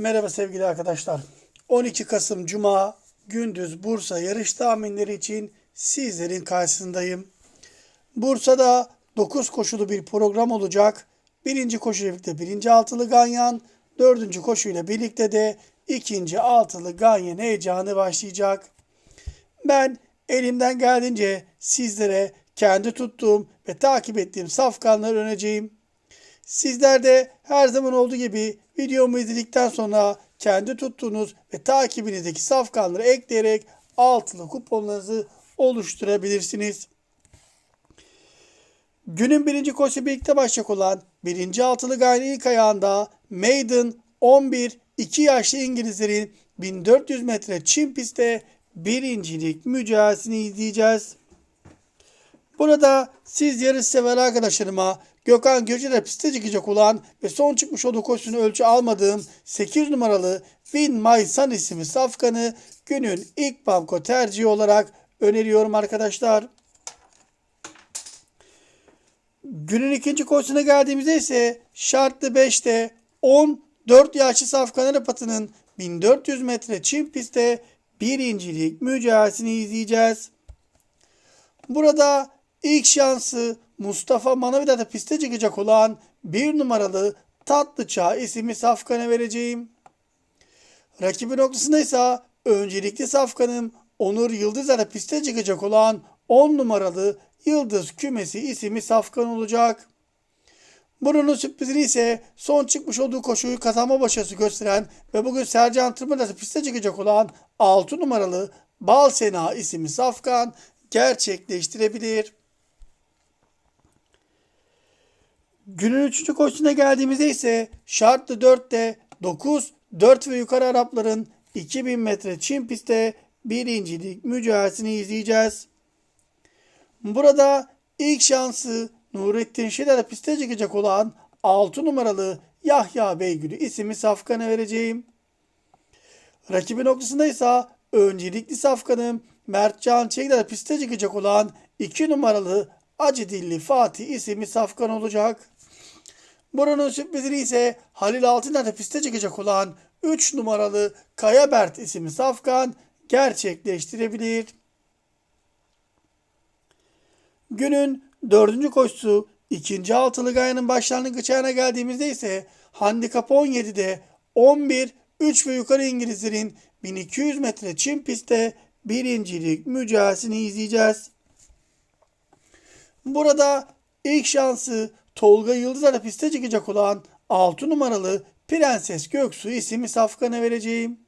Merhaba sevgili arkadaşlar. 12 Kasım Cuma gündüz Bursa yarış tahminleri için sizlerin karşısındayım. Bursa'da 9 koşulu bir program olacak. Birinci koşuyla birlikte birinci altılı ganyan, dördüncü koşuyla birlikte de ikinci altılı ganyan heyecanı başlayacak. Ben elimden geldiğince sizlere kendi tuttuğum ve takip ettiğim safkanları önereceğim. Sizler de her zaman olduğu gibi videomu izledikten sonra kendi tuttuğunuz ve takibinizdeki safkanları ekleyerek altılı kuponlarınızı oluşturabilirsiniz. Günün birinci koşu birlikte başlayacak olan birinci altılı gayrı ilk ayağında Maiden 11 2 yaşlı İngilizlerin 1400 metre çim pistte birincilik mücadelesini izleyeceğiz. Burada siz yarış sever arkadaşlarıma Gökhan Göce'de piste çıkacak olan ve son çıkmış olduğu koşusunu ölçü almadığım 8 numaralı Win My Sun isimli safkanı günün ilk banko tercihi olarak öneriyorum arkadaşlar. Günün ikinci koşusuna geldiğimizde ise şartlı 5'te 14 yaşlı Safkan Arapat'ının 1400 metre çim pistte birincilik mücadelesini izleyeceğiz. Burada ilk şansı Mustafa Manavida'da piste çıkacak olan bir numaralı Tatlı Çağ isimli Safkan'a vereceğim. Rakibi noktasında ise öncelikli Safkan'ım Onur Yıldız'a piste çıkacak olan 10 numaralı Yıldız Kümesi isimli Safkan olacak. Bunun sürprizini ise son çıkmış olduğu koşuyu kazanma başarısı gösteren ve bugün Sercan Tırmır'da piste çıkacak olan 6 numaralı Bal Sena isimli Safkan gerçekleştirebilir. Günün 3. koşusuna geldiğimizde ise şartlı 4'te 9, 4 ve yukarı Arapların 2000 metre çim pistte birincilik mücadelesini izleyeceğiz. Burada ilk şansı Nurettin Şener'e piste çıkacak olan 6 numaralı Yahya Beygül'ü isimli Safkan'a vereceğim. Rakibi noktasında ise öncelikli Safkan'ım Mertcan Çelik'le piste çıkacak olan 2 numaralı Acı Dilli Fatih isimli Safkan olacak. Buranın sürprizini ise Halil Altınlar'da piste çıkacak olan 3 numaralı Kaya Bert isimli Safkan gerçekleştirebilir. Günün dördüncü koşusu ikinci altılı gayanın başlangıç ayağına geldiğimizde ise handikap 17'de 11 3 ve yukarı İngilizlerin 1200 metre çim pistte birincilik mücadelesini izleyeceğiz. Burada ilk şansı Tolga Yıldız'a piste çıkacak olan 6 numaralı Prenses Göksu isimli safkana vereceğim.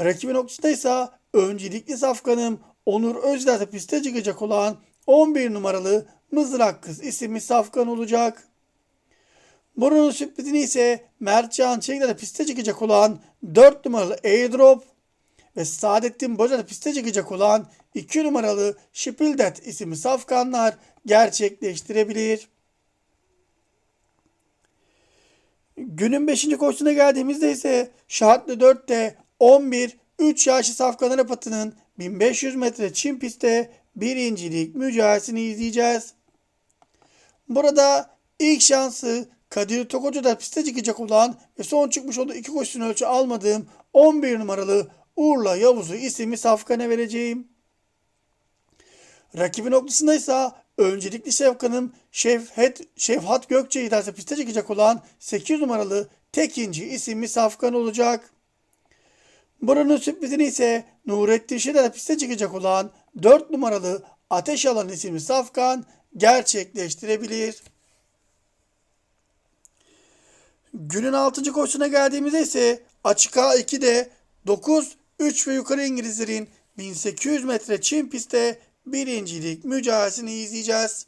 Rakibi noktasında ise öncelikli safkanım Onur Özler'de piste çıkacak olan 11 numaralı Mızrak Kız isimli safkan olacak. Bunun sürprizini ise Mertcan Çelikler'de piste çıkacak olan 4 numaralı Airdrop ve Saadettin Boca'da piste çıkacak olan 2 numaralı Şipildet isimli safkanlar gerçekleştirebilir. Günün 5. koşusuna geldiğimizde ise şartlı 4'te 11 3 yaşlı Safkan Arapat'ının 1500 metre çim pistte birincilik mücadelesini izleyeceğiz. Burada ilk şansı Kadir Tokocu'da piste çıkacak olan ve son çıkmış olduğu iki koşusunu ölçü almadığım 11 numaralı Urla Yavuz'u isimli Safkan'a vereceğim. Rakibi noktasında ise öncelikli Şefkan'ın Şefhet, Şefhat Gökçe'yi derse piste çıkacak olan 8 numaralı Tekinci isimli Safkan olacak. Buranın sürprizini ise Nurettin Şener'e piste çıkacak olan 4 numaralı Ateş Alan isimli Safkan gerçekleştirebilir. Günün 6. koşusuna geldiğimizde ise açık A2'de 9, 3 ve yukarı İngilizlerin 1800 metre çim pistte birincilik mücadelesini izleyeceğiz.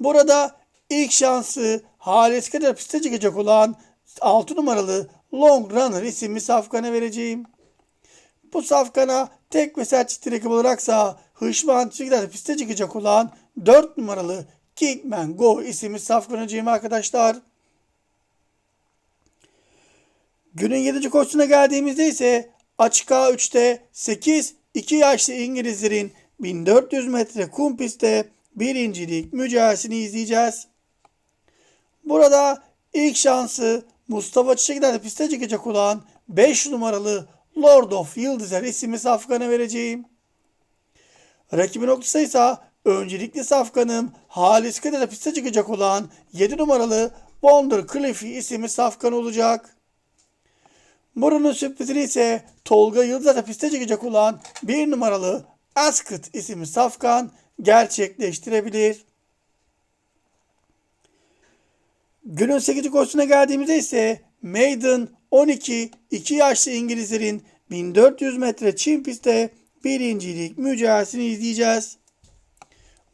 Burada ilk şansı Halis Kadir piste çıkacak olan 6 numaralı Long Runner isimli safkana vereceğim. Bu safkana tek ve sert çift rakip olaraksa Hışman Çiğler piste çıkacak olan 4 numaralı Kingman Go isimli safkanacığım arkadaşlar. Günün 7. koşusuna geldiğimizde ise açık A3'te 8 2 yaşlı İngilizlerin 1400 metre kum pistte birincilik mücadelesini izleyeceğiz. Burada ilk şansı Mustafa Çiçek'den de piste çıkacak olan 5 numaralı Lord of Yıldızlar isimli safkanı vereceğim. Rakibin noktası ise öncelikli safkanım Halis Kader'e piste çıkacak olan 7 numaralı Wonder Cliffy isimli safkan olacak. Burunun sürprizini ise Tolga Yıldız'a piste çıkacak olan 1 numaralı Askıt isimli safkan gerçekleştirebilir. Günün 8. koşusuna geldiğimizde ise Maiden 12 2 yaşlı İngilizlerin 1400 metre çim pistte birincilik mücadelesini izleyeceğiz.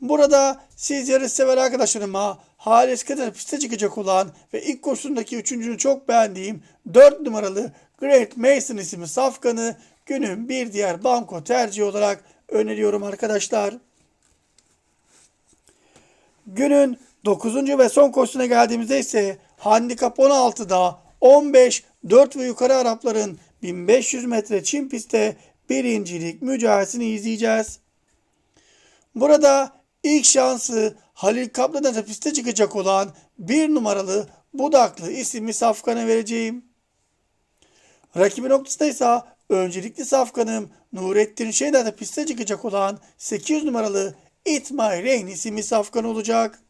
Burada siz yarış sever arkadaşlarıma Halis Kader piste çıkacak olan ve ilk koşusundaki üçüncünü çok beğendiğim 4 numaralı Great Mason isimli safkanı günün bir diğer banko tercihi olarak öneriyorum arkadaşlar. Günün 9. ve son koşusuna geldiğimizde ise handikap 16'da 15 4 ve yukarı Arapların 1500 metre çim pistte birincilik mücadelesini izleyeceğiz. Burada ilk şansı Halil Kaplan'da da piste çıkacak olan bir numaralı Budaklı isimli safkanı vereceğim. Rakibi noktasında ise öncelikli safkanım Nurettin Şeyda da piste çıkacak olan 8 numaralı It My Rain isimli safkan olacak.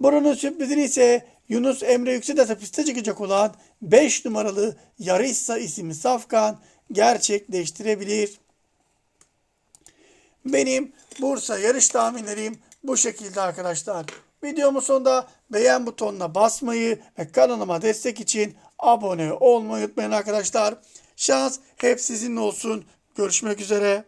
Buranın sürprizini ise Yunus Emre Yüksel'de piste çıkacak olan 5 numaralı Yarissa isimli safkan gerçekleştirebilir. Benim Bursa yarış tahminlerim bu şekilde arkadaşlar. Videomun sonunda beğen butonuna basmayı ve kanalıma destek için abone olmayı unutmayın arkadaşlar. Şans hep sizinle olsun. Görüşmek üzere.